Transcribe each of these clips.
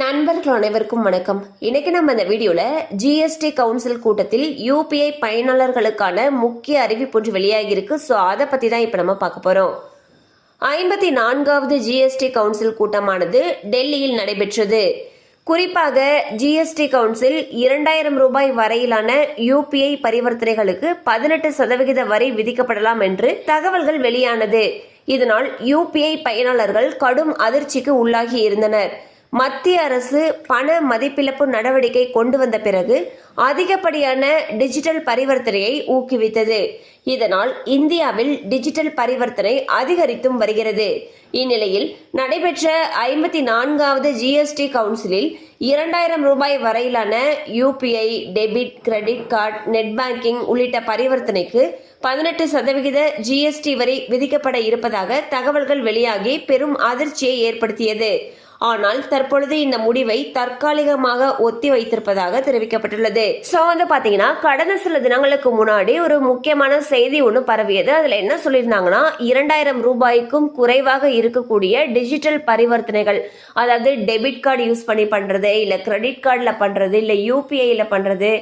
நண்பர்கள் அனைவருக்கும் வணக்கம். இன்னைக்கு நம்ம இந்த வீடியோல ஜிஎஸ்டி கவுன்சில் கூட்டத்தில் யூபிஐ பயனாளர்களுக்கான முக்கிய அறிவிப்பு ஒன்று வெளியாகியிருக்கு ஸோ அதை பத்தி தான் இப்போ நம்ம பார்க்க போறோம். ஐம்பத்தி நான்காவது ஜிஎஸ்டி கவுன்சில் கூட்டமானது டெல்லியில் நடைபெற்றது. குறிப்பாக ஜிஎஸ்டி கவுன்சில் இரண்டாயிரம் ரூபாய் வரையிலான யூபிஐ பரிவர்த்தனைகளுக்கு பதினெட்டு சதவிகித வரி விதிக்கப்படலாம் என்று தகவல்கள் வெளியானது. இதனால் யூபிஐ பயனாளர்கள் கடும் அதிர்ச்சிக்கு உள்ளாகி இருந்தனர். மத்திய அரசு பண மதிப்பிழப்பு நடவடிக்கை கொண்டு வந்த பிறகு அதிகப்படியான டிஜிட்டல் பரிவர்த்தனையை ஊக்குவித்தது. இதனால் இந்தியாவில் டிஜிட்டல் பரிவர்த்தனை அதிகரித்தும் வருகிறது. இந்நிலையில் நடைபெற்ற ஐம்பத்தி நான்காவது ஜிஎஸ்டி கவுன்சிலில் இரண்டாயிரம் ரூபாய் வரையிலான UPI debit credit card net banking உள்ளிட்ட பரிவர்த்தனைக்கு பதினெட்டு சதவிகித ஜிஎஸ்டி வரி விதிக்கப்பட இருப்பதாக தகவல்கள் வெளியாகி பெரும் அதிர்ச்சியை ஏற்படுத்தியது. ஆனால் தற்பொழுது இந்த முடிவை தற்காலிகமாக ஒத்தி வைத்திருப்பதாக தெரிவிக்கப்பட்டுள்ளது. சோ வந்து பாத்தீங்கன்னா கடந்த சில தினங்களுக்கு முன்னாடி ஒரு முக்கியமான செய்தி ஒன்று பரவியது. அதுல என்ன சொல்லியிருந்தாங்கன்னா இரண்டாயிரம் ரூபாய்க்கும் குறைவாக இருக்கக்கூடிய டிஜிட்டல் பரிவர்த்தனைகள் அதாவது டெபிட் கார்டு யூஸ் பண்ணி பண்றது இல்ல கிரெடிட் கார்டில் பண்றது இல்ல யூபிஐல பண்றது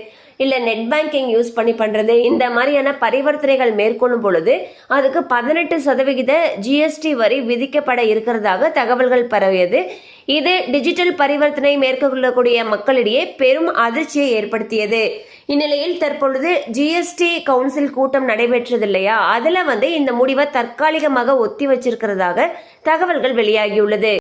இல்ல நெட் பேங்கிங் யூஸ் பண்ணி பண்றது இந்த மாதிரியான பரிவர்த்தனைகள் மேற்கொள்ளும் பொழுது அதுக்கு பதினெட்டு சதவிகித ஜிஎஸ்டி வரி விதிக்கப்பட இருக்கிறதாக தகவல்கள் பரவியது. இது டிஜிட்டல் பரிவர்த்தனை மேற்கொள்ளக்கூடிய மக்களிடையே பெரும் அதிர்ச்சியை ஏற்படுத்தியது. இந்நிலையில் தற்பொழுது ஜிஎஸ்டி கவுன்சில் கூட்டம் நடைபெற்றது இல்லையா அதுல வந்து இந்த முடிவை தற்காலிகமாக ஒத்தி வச்சிருக்கிறதாக தகவல்கள் வெளியாகியுள்ளது.